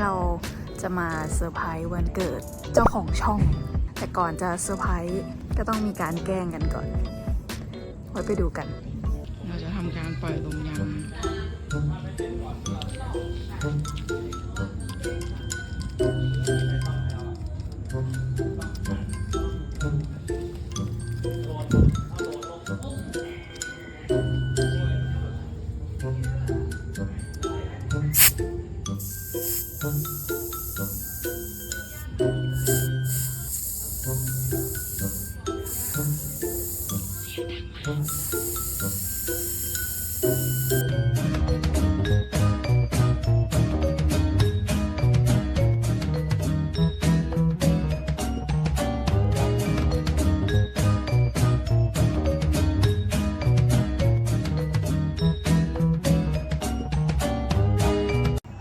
เราจะมาเซอร์ไพรส์วันเกิดเจ้าของช่อง แต่ก่อนจะเซอร์ไพรส์ก็ต้องมีการแกล้งกันก่อน ไว้ไปดูกัน เราจะทำการปล่อยลมยาง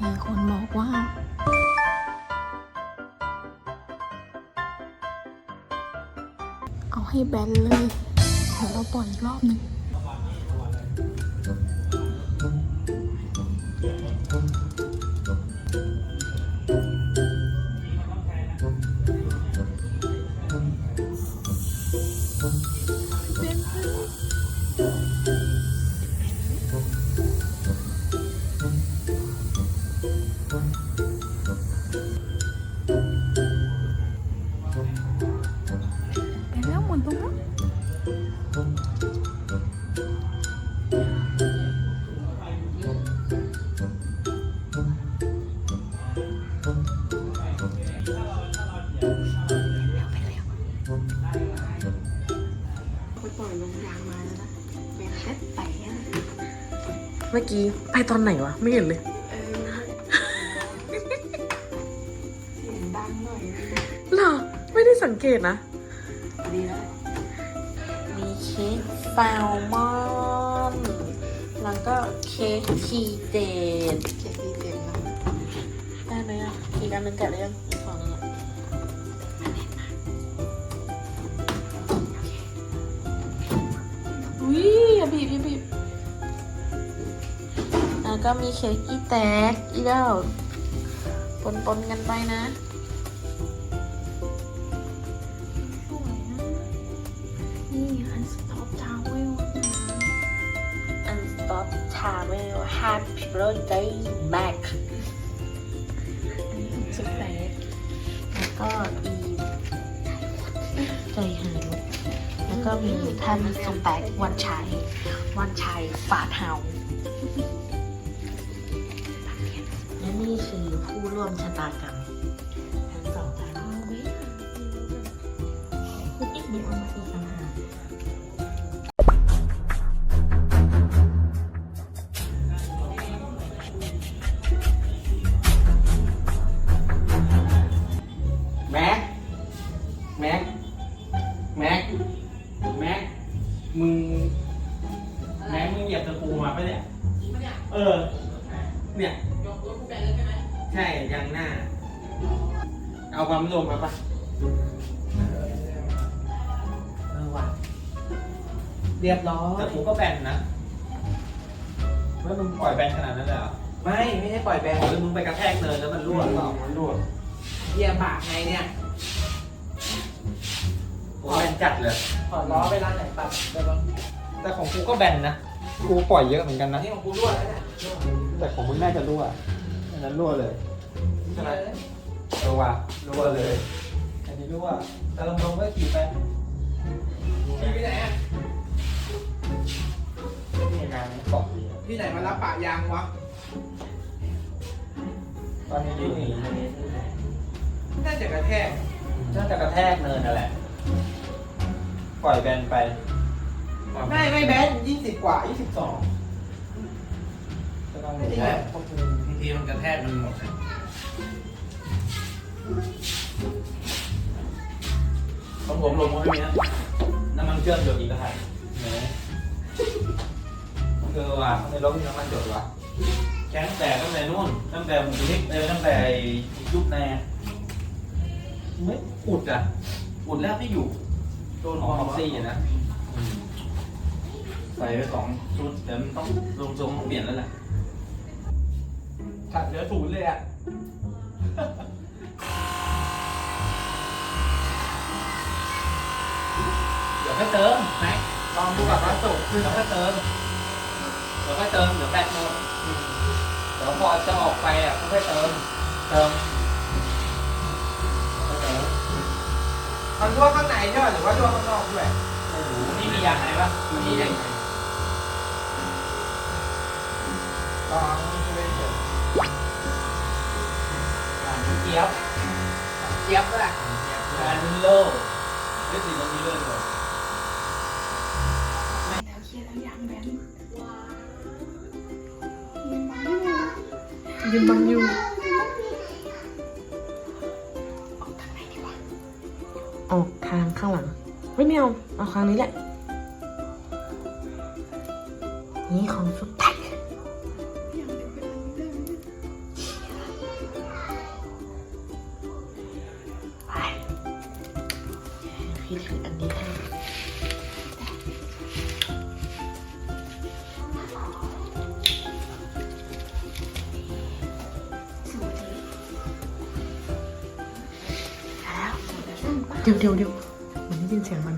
มีคนบอกว่า เอาให้แบนเลย ดี๋ยวเราปล่อยอีกรอบหนึงไปแล้วหมุนตรงนั้น เมื่อกี้ไปตอนไหนวะ ไม่เห็นเลย เออเสียงดังหน่อยเหรอ ไม่ได้สังเกตนะ ดีแล้วมีเค้กแซลมอน แล้วก็เค้กทีเด็ดเจ็ดดีเจ็ดนะได้ไหมอะอีกอันนึงแกะได้ยังอีกฝั่งนึงอะวิอย่าบีบอย่าบีบ แล้วก็มีเค้กอีแตกอีเด้าปนปนๆกันไปนะสวยนะ นี่อันสต็อปทาวเวล Unstop Travel Happy Birthday Mac อันนี้ของสุดแปดแล้วก็อีใจหายลูกแล้วก็มีท่านสแต็กวันชัยวันชัยฟาดเฮา นี่คือผู้ร่วมชะตากรรมทั้งสองท่านเอาไว้อีกนิดเอามาอีกต่า ใช่ยังหน้า เอาความรวมมาปะเออว่ะเรียบร้อยแต่กูก็แบนนะแล้วมึงปล่อยแบนขนาดนั้นเลยเหรอไม่ไม่ใช่ปล่อยแบนหรือมึงไปกระแทกเนินแล้วมันรั่วหรือเปล่ามันรั่วเยียบากไงเนี่ยกูแบนจัดเลยถอดล้อไปร้านไหนตัดได้บ้างแต่ของกูก็แบนนะกูปล่อยเยอะเหมือนกันอันะนนี้ของกูรั่วแล้วเนี่ยรั่วแต่ของมึงน่าจะรั่วอั นนั้นรั่วเลยใช่ไหมรั่วรั่วเลย อันนี้รั่วแต่ลำลงก็ขี่ไปพี่ไปไหนอะนี่งานเกาะดีพี่ไหนมารับปะยางวะ ตอนนี้ที่หนีน่าจะกระแทก น่าจะกระแทกเนินนั่นแหละ ปล่อยแบนไป ไม่ไม่แบนยี่สิบกว่ายี่สิบสอง บางทีมันกระแทกมันหมดเลยของผมลงก็ไม่มีนะน้ำมันเครื่องหยดอีกแล้วค่ะเหนื่อยคือว่าในรถมีน้ำมันหยดวะแข้งแต่ตั้งแต่นู่นตั้งแต่ผมนิกเออตั้งแต่ยุคแน่ไม่อุดอะ อุดแล้วที่อยู่โดนของออกซี่อะนะใส่ไปสองชุดเดี๋ยวมันต้องลงทรงต้องเปลี่ยนแล้วแหละ ขัดเหลือศูนย์เลยอะ เดี๋ยวค่อยเติมแม็กลองดูก่อนว่าสุกเดี๋ยวค่อยเติม เดี๋ยวค่อยเติม เดี๋ยวแบตหมดเดี๋ยวพอจะออกไปอะค่อยเติม เติมค่อยเติมมันทั่วข้างในใช่ป่ะหรือว่าทั่วข้างนอกด้วยโอ้โหนี่มียางไหนปะมียางไหนลองช่ วยเฉยยางเจี๊ยบเจี๊ยบด้วยยางมิลโลไม่ติดตรงนี้เลยเหรอยืนบังอยู่ออกทางข้างหลังไม่ไม่เอาเอาครั้งนี้แหละนี่ของสุด พี่ถืออันนี้ให้เดี๋ยวเดี๋ยวเดี๋ยวมันได้ยินเสียงมัน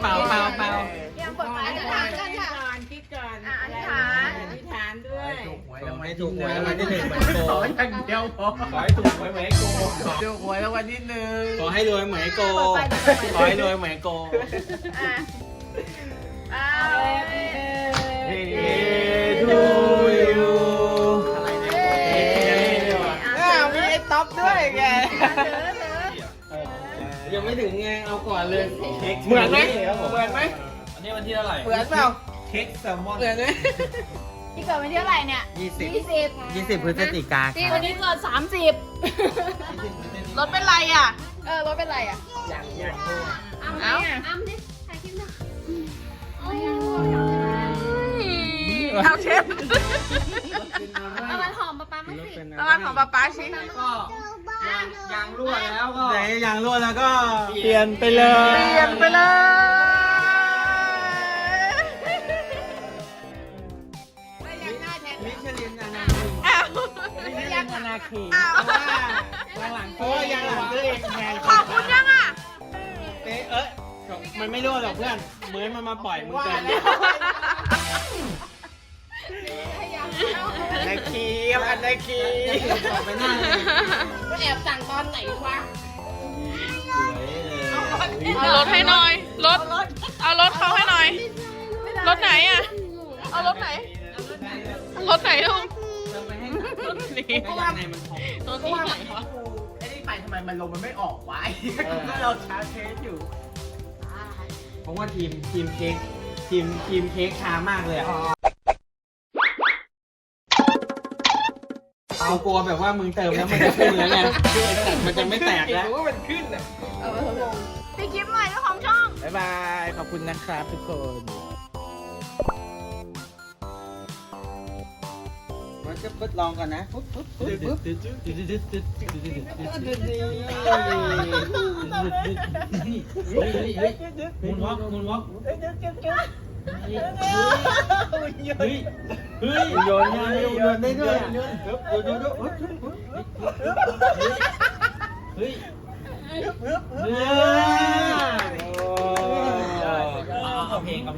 เปล่าเปล่าเปล่าอธิษฐานกันค่ะ คิดก่อนอะอธิษฐาน อธิษฐานด้วย ถูกหวยรางวัลที่หนึ่งขออย่างเดียวพอขอให้ถูกหวยเหมือนโกถูกหวยรางวัลที่หนึ่งขอให้รวยเหมือนโกขอให้รวยเหมือนโกอะเอาเถึงไงเอาก่อนเลยค้กเหมือนไหมครับผเหมือนไหมอันนี้วันที่เท่าไหร่เหมือนเปล่าเค้กแซลมอนเหมือนไหมพี่เกิดวันที่เท่าไหร่เนี่ยยี่สิบยี่สิบยี่สิบพฤศจิกาพี่วันนี้เกิดสามสิบรถเป็นไรอะ เออรถเป็นไรอะอย่างอย่างเอาอ้ำดิถ่ายคลิปหน่อยเอาเชฟเอามันหอม ปะป๊ามั้งสิรางวัลของป๊าป๊าชิก็ยางยางรั่วแล้วก็ ไหนยางรั่วแล้วก็เปลี่ยนไปเลยเปลี่ยนไปเลยมิชลินอนาคีอ้าวมิชลินอนาคีอ้าวเพราะว่ายางหลังเพราะว่ายางหลังตัวเองแพงขอบคุณยังอะ เอ๊ะเอ้ยมันไม่รั่วหรอกเพื่อนเหมือนมันมาปล่อยมึงเกิน ในคีมอันในคีไปหน้าเลยแอบสั่งตอนไหนวะเอารถให้หน่อย รถ เอารถเขาให้หน่อย รถไหนอะ เอารถไหน รถไหนลุงรถนี้ก็ยางในมันหอมรถที่ไหนวะไอ้นี่ไปทำไมมันลมมันไม่ออกวะก็เราชาร์จเทสอยู่เพราะว่าทีมทีมเค้กทีมทีมเค้กช้ามากเลยอะ เอากลัวแบบว่ามึงเติมแล้วมันจะขึ้นแล้วไงมันจะไม่แตกแล้วรู้ว่ามันขึ้นอะพี่คลิปหน่อยเจ้าของช่อง บ๊ายบาย ขอบคุณนะครับทุกคนมันจะทดลองก่อนนะปุ๊บปุ๊บปุ๊บปุ๊บมูนวอล์กมูนวอล์ก เฮ้ยเฮ้ยโยนยังโยนได้ด้วยโยนโยนโยนเฮ้ยเฮ้ยเฮ้ยเอาเพลงเอา